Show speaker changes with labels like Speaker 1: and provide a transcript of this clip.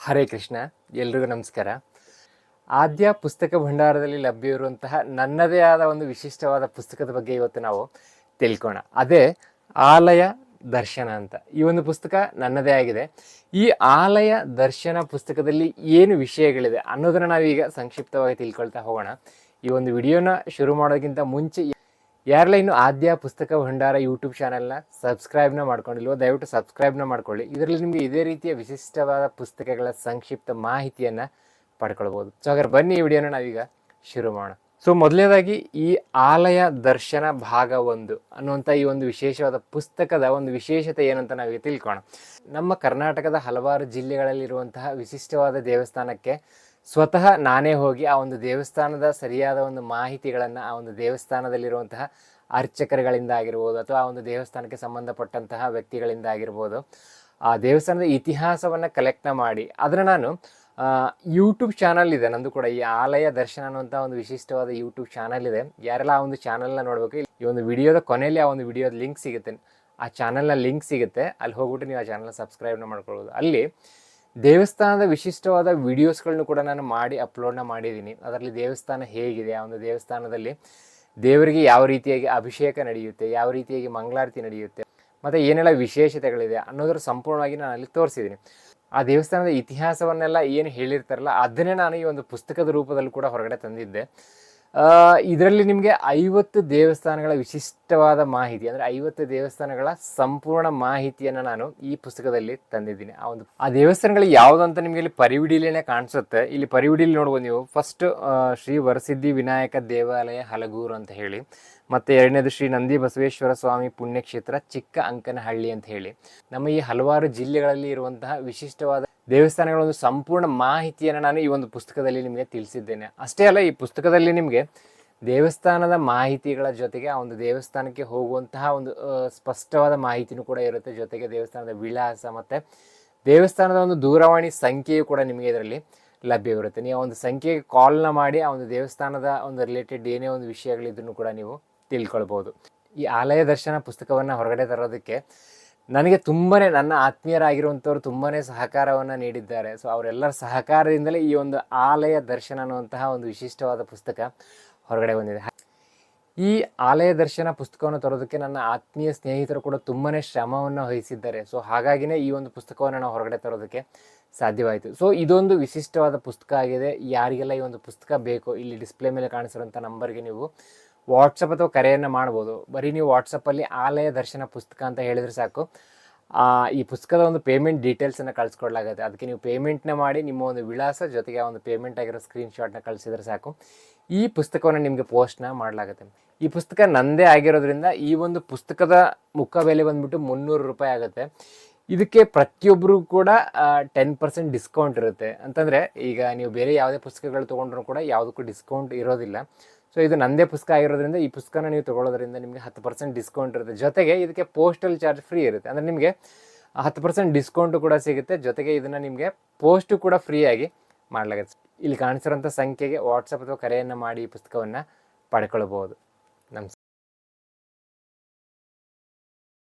Speaker 1: ಹರೇ ಕೃಷ್ಣ, ಎಲ್ರಿಗೂ ನಮಸ್ಕಾರ. ಆದ್ಯ ಪುಸ್ತಕ ಭಂಡಾರದಲ್ಲಿ ಲಭ್ಯವಿರುವಂತಹ ನನ್ನದೇ ಆದ ಒಂದು ವಿಶಿಷ್ಟವಾದ ಪುಸ್ತಕದ ಬಗ್ಗೆ ಇವತ್ತು ನಾವು ತಿಳ್ಕೋಣ. ಅದೇ ಆಲಯ ದರ್ಶನ ಅಂತ. ಈ ಒಂದು ಪುಸ್ತಕ ನನ್ನದೇ ಆಗಿದೆ. ಈ ಆಲಯ ದರ್ಶನ ಪುಸ್ತಕದಲ್ಲಿ ಏನು ವಿಷಯಗಳಿದೆ ಅನ್ನೋದನ್ನ ನಾವೀಗ ಸಂಕ್ಷಿಪ್ತವಾಗಿ ತಿಳ್ಕೊಳ್ತಾ ಹೋಗೋಣ. ಈ ಒಂದು ವಿಡಿಯೋನ ಶುರು ಮಾಡೋದಕ್ಕಿಂತ ಮುಂಚೆ ಯಾರೆಲ್ಲ ಇನ್ನು ಆದ್ಯ ಪುಸ್ತಕ ಭಂಡಾರ ಯೂಟ್ಯೂಬ್ ಚಾನಲ್ನ ಸಬ್ಸ್ಕ್ರೈಬ್ನ ಮಾಡ್ಕೊಂಡಿಲ್ವೋ, ದಯವಿಟ್ಟು ಸಬ್ಸ್ಕ್ರೈಬ್ನ ಮಾಡ್ಕೊಳ್ಳಿ. ಇದರಲ್ಲಿ ನಿಮಗೆ ಇದೇ ರೀತಿಯ ವಿಶಿಷ್ಟವಾದ ಪುಸ್ತಕಗಳ ಸಂಕ್ಷಿಪ್ತ ಮಾಹಿತಿಯನ್ನು ಪಡ್ಕೊಳ್ಬೋದು. ಸೊ ಹಾಗಾದ್ರೆ ಬನ್ನಿ ಈ ವಿಡಿಯೋನ ನಾವೀಗ ಶುರು ಮಾಡೋಣ. ಸೊ ಮೊದಲನೇದಾಗಿ ಈ ಆಲಯ ದರ್ಶನ ಭಾಗ ಒಂದು ಅನ್ನುವಂಥ ಈ ಒಂದು ವಿಶೇಷವಾದ ಪುಸ್ತಕದ ಒಂದು ವಿಶೇಷತೆ ಏನಂತ ನಾವೀಗ ತಿಳ್ಕೋಣ ನಮ್ಮ ಕರ್ನಾಟಕದ ಹಲವಾರು ಜಿಲ್ಲೆಗಳಲ್ಲಿರುವಂತಹ ವಿಶಿಷ್ಟವಾದ ದೇವಸ್ಥಾನಕ್ಕೆ ಸ್ವತಃ ನಾನೇ ಹೋಗಿ ಆ ಒಂದು ದೇವಸ್ಥಾನದ ಸರಿಯಾದ ಒಂದು ಮಾಹಿತಿಗಳನ್ನು ಆ ಒಂದು ದೇವಸ್ಥಾನದಲ್ಲಿರುವಂತಹ ಅರ್ಚಕರುಗಳಿಂದ ಆಗಿರ್ಬೋದು ಅಥವಾ ಆ ಒಂದು ದೇವಸ್ಥಾನಕ್ಕೆ ಸಂಬಂಧಪಟ್ಟಂತಹ ವ್ಯಕ್ತಿಗಳಿಂದ ಆಗಿರ್ಬೋದು, ಆ ದೇವಸ್ಥಾನದ ಇತಿಹಾಸವನ್ನು ಕಲೆಕ್ಟ್ನ ಮಾಡಿ. ಅದನ್ನು ನಾನು ಯೂಟ್ಯೂಬ್ ಚಾನಲ್ ಇದೆ. ನಂದು ಕೂಡ ಈ ಆಲಯ ದರ್ಶನ ಅನ್ನುವಂಥ ಒಂದು ವಿಶಿಷ್ಟವಾದ ಯೂಟ್ಯೂಬ್ ಚಾನಲ್ ಇದೆ. ಯಾರೆಲ್ಲ ಆ ಒಂದು ಚಾನಲ್ನ ನೋಡಬೇಕು ಈ ಒಂದು ವಿಡಿಯೋದ ಕೊನೆಯಲ್ಲಿ ಆ ಒಂದು ವಿಡಿಯೋದ ಲಿಂಕ್ ಸಿಗುತ್ತೆ. ಆ ಚಾನಲ್ನ ಲಿಂಕ್ ಸಿಗುತ್ತೆ. ಅಲ್ಲಿ ಹೋಗ್ಬಿಟ್ಟು ನೀವು ಆ ಚಾನಲ್ನ ಸಬ್ಸ್ಕ್ರೈಬ್ನ ಮಾಡ್ಕೊಳ್ಬೋದು. ಅಲ್ಲಿ ದೇವಸ್ಥಾನದ ವಿಶಿಷ್ಟವಾದ ವಿಡಿಯೋಸ್ಗಳನ್ನು ಕೂಡ ನಾನು ಮಾಡಿ ಅಪ್ಲೋಡ್ನ ಮಾಡಿದ್ದೀನಿ. ಅದರಲ್ಲಿ ದೇವಸ್ಥಾನ ಹೇಗಿದೆ, ಆ ಒಂದು ದೇವಸ್ಥಾನದಲ್ಲಿ ದೇವರಿಗೆ ಯಾವ ರೀತಿಯಾಗಿ ಅಭಿಷೇಕ ನಡೆಯುತ್ತೆ, ಯಾವ ರೀತಿಯಾಗಿ ಮಂಗಳಾರತಿ ನಡೆಯುತ್ತೆ, ಮತ್ತು ಏನೆಲ್ಲ ವಿಶೇಷತೆಗಳಿದೆ ಅನ್ನೋದ್ರ ಸಂಪೂರ್ಣವಾಗಿ ನಾನು ಅಲ್ಲಿ ತೋರಿಸಿದ್ದೀನಿ. ಆ ದೇವಸ್ಥಾನದ ಇತಿಹಾಸವನ್ನೆಲ್ಲ ಏನು ಹೇಳಿರ್ತಾರಲ್ಲ, ಅದನ್ನೇ ನಾನು ಈ ಒಂದು ಪುಸ್ತಕದ ರೂಪದಲ್ಲಿ ಕೂಡ ಹೊರಗಡೆ ತಂದಿದ್ದೆ. ಇದರಲ್ಲಿ ನಿಮಗೆ ಐವತ್ತು ದೇವಸ್ಥಾನಗಳ ವಿಶಿಷ್ಟವಾದ ಮಾಹಿತಿ, ಅಂದರೆ ಐವತ್ತು ದೇವಸ್ಥಾನಗಳ ಸಂಪೂರ್ಣ ಮಾಹಿತಿಯನ್ನು ನಾನು ಈ ಪುಸ್ತಕದಲ್ಲಿ ತಂದಿದ್ದೀನಿ. ಆ ಒಂದು, ಆ ದೇವಸ್ಥಾನಗಳು ಯಾವುದು ಅಂತ ನಿಮಗೆ ಇಲ್ಲಿ ಪರಿವಿಡಿಲೇನೆ ಕಾಣಿಸುತ್ತೆ. ಇಲ್ಲಿ ಪರಿವಿಡಿಲಿ ನೋಡ್ಬೋದು ನೀವು ಫಸ್ಟ್ ಶ್ರೀ ವರಸಿದ್ಧಿ ವಿನಾಯಕ ದೇವಾಲಯ ಹಲಗೂರು ಅಂತ ಹೇಳಿ. ಮತ್ತು ಎರಡನೇದು ಶ್ರೀ ನಂದಿ ಬಸವೇಶ್ವರ ಸ್ವಾಮಿ ಪುಣ್ಯಕ್ಷೇತ್ರ ಚಿಕ್ಕ ಅಂಕನಹಳ್ಳಿ ಅಂತ ಹೇಳಿ. ನಮ್ಮ ಈ ಹಲವಾರು ಜಿಲ್ಲೆಗಳಲ್ಲಿ ಇರುವಂತಹ ವಿಶಿಷ್ಟವಾದ ದೇವಸ್ಥಾನಗಳ ಒಂದು ಸಂಪೂರ್ಣ ಮಾಹಿತಿಯನ್ನು ನಾನು ಈ ಒಂದು ಪುಸ್ತಕದಲ್ಲಿ ನಿಮಗೆ ತಿಳಿಸಿದ್ದೇನೆ. ಅಷ್ಟೇ ಅಲ್ಲ, ಈ ಪುಸ್ತಕದಲ್ಲಿ ನಿಮಗೆ ದೇವಸ್ಥಾನದ ಮಾಹಿತಿಗಳ ಜೊತೆಗೆ ಆ ಒಂದು ದೇವಸ್ಥಾನಕ್ಕೆ ಹೋಗುವಂತಹ ಒಂದು ಸ್ಪಷ್ಟವಾದ ಮಾಹಿತಿನೂ ಕೂಡ ಇರುತ್ತೆ. ಜೊತೆಗೆ ದೇವಸ್ಥಾನದ ವಿಳಾಸ ಮತ್ತು ದೇವಸ್ಥಾನದ ಒಂದು ದೂರವಾಣಿ ಸಂಖ್ಯೆಯು ಕೂಡ ನಿಮಗೆ ಇದರಲ್ಲಿ ಲಭ್ಯವಿರುತ್ತೆ ನೀವು ಒಂದು ಸಂಖ್ಯೆಗೆ ಕಾಲ್ನ ಮಾಡಿ ಆ ಒಂದು ದೇವಸ್ಥಾನದ ಒಂದು ರಿಲೇಟೆಡ್ ಏನೇ ಒಂದು ವಿಷಯಗಳಿದ್ರು ಕೂಡ ನೀವು ತಿಳ್ಕೊಳ್ಬೋದು. ಈ ಆಲಯ ದರ್ಶನ ಪುಸ್ತಕವನ್ನು ಹೊರಗಡೆ ತರೋದಕ್ಕೆ ನನಗೆ ತುಂಬಾ ನನ್ನ ಆತ್ಮೀಯರಾಗಿರುವಂಥವ್ರು ತುಂಬಾ ಸಹಕಾರವನ್ನು ನೀಡಿದ್ದಾರೆ. ಸೊ ಅವರೆಲ್ಲರ ಸಹಕಾರದಿಂದಲೇ ಈ ಒಂದು ಆಲಯ ದರ್ಶನ ಅನ್ನುವಂತಹ ಒಂದು ವಿಶಿಷ್ಟವಾದ ಪುಸ್ತಕ ಹೊರಗಡೆ ಬಂದಿದೆ. ಈ ಆಲಯ ದರ್ಶನ ಪುಸ್ತಕವನ್ನು ತರೋದಕ್ಕೆ ನನ್ನ ಆತ್ಮೀಯ ಸ್ನೇಹಿತರು ಕೂಡ ತುಂಬಾ ಶ್ರಮವನ್ನು ವಹಿಸಿದ್ದಾರೆ. ಸೊ ಹಾಗಾಗಿನೇ ಈ ಒಂದು ಪುಸ್ತಕವನ್ನು ನಾವು ಹೊರಗಡೆ ತರೋದಕ್ಕೆ ಸಾಧ್ಯವಾಯಿತು. ಸೊ ಇದೊಂದು ವಿಶಿಷ್ಟವಾದ ಪುಸ್ತಕ ಆಗಿದೆ. ಯಾರಿಗೆಲ್ಲ ಈ ಒಂದು ಪುಸ್ತಕ ಬೇಕು, ಇಲ್ಲಿ ಡಿಸ್ಪ್ಲೇ ಮೇಲೆ ಕಾಣಿಸಿರುವಂಥ ನಂಬರ್ಗೆ ನೀವು ವಾಟ್ಸಪ್ ಅಥವಾ ಕರೆಯನ್ನು ಮಾಡ್ಬೋದು. ಬರೀ ನೀವು ವಾಟ್ಸಪ್ಪಲ್ಲಿ ಆಲಯ ದರ್ಶನ ಪುಸ್ತಕ ಅಂತ ಹೇಳಿದ್ರೆ ಸಾಕು. ಈ ಪುಸ್ತಕದ ಒಂದು ಪೇಮೆಂಟ್ ಡೀಟೇಲ್ಸನ್ನು ಕಳಿಸ್ಕೊಡ್ಲಾಗುತ್ತೆ. ಅದಕ್ಕೆ ನೀವು ಪೇಮೆಂಟ್ನ ಮಾಡಿ ನಿಮ್ಮ ಒಂದು ವಿಳಾಸ ಜೊತೆಗೆ ಒಂದು ಪೇಮೆಂಟ್ ಆಗಿರೋ ಸ್ಕ್ರೀನ್ಶಾಟ್ನ ಕಳಿಸಿದ್ರೆ ಸಾಕು. ಈ ಪುಸ್ತಕವನ್ನು ನಿಮಗೆ ಪೋಸ್ಟ್ನ ಮಾಡಲಾಗುತ್ತೆ. ಈ ಪುಸ್ತಕ ನಂದೇ ಆಗಿರೋದ್ರಿಂದ ಈ ಒಂದು ಪುಸ್ತಕದ ಮುಖ ಬೆಲೆ ಬಂದ್ಬಿಟ್ಟು ಮುನ್ನೂರು ರೂಪಾಯಿ ಆಗುತ್ತೆ. ಇದಕ್ಕೆ ಪ್ರತಿಯೊಬ್ಬರು ಕೂಡ ಟೆನ್ ಪರ್ಸೆಂಟ್ ಡಿಸ್ಕೌಂಟ್ ಇರುತ್ತೆ. ಅಂತಂದರೆ ಈಗ ನೀವು ಬೇರೆ ಯಾವುದೇ ಪುಸ್ತಕಗಳು ತೊಗೊಂಡ್ರೂ ಕೂಡ ಯಾವುದಕ್ಕೂ ಡಿಸ್ಕೌಂಟ್ ಇರೋದಿಲ್ಲ. ಸೊ ಇದು ನಂದೇ ಪುಸ್ತಕ ಆಗಿರೋದ್ರಿಂದ ಈ ಪುಸ್ತಕನ ನೀವು ತೊಗೊಳ್ಳೋದ್ರಿಂದ ನಿಮಗೆ ಹತ್ತು ಪರ್ಸೆಂಟ್ ಡಿಸ್ಕೌಂಟ್ ಇರುತ್ತೆ. ಜೊತೆಗೆ ಇದಕ್ಕೆ ಪೋಸ್ಟಲ್ ಚಾರ್ಜ್ ಫ್ರೀ ಇರುತ್ತೆ. ಅಂದರೆ ನಿಮಗೆ ಹತ್ತು ಪರ್ಸೆಂಟ್ ಡಿಸ್ಕೌಂಟು ಕೂಡ ಸಿಗುತ್ತೆ. ಜೊತೆಗೆ ಇದನ್ನು ನಿಮಗೆ ಪೋಸ್ಟು ಕೂಡ ಫ್ರೀಯಾಗಿ ಮಾಡಲಾಗುತ್ತೆ. ಇಲ್ಲಿ ಕಾಣಿಸಿರೋಂಥ ಸಂಖ್ಯೆಗೆ ವಾಟ್ಸಪ್ ಅಥವಾ ಕರೆಯನ್ನು ಮಾಡಿ ಈ ಪುಸ್ತಕವನ್ನು ಪಡ್ಕೊಳ್ಬೋದು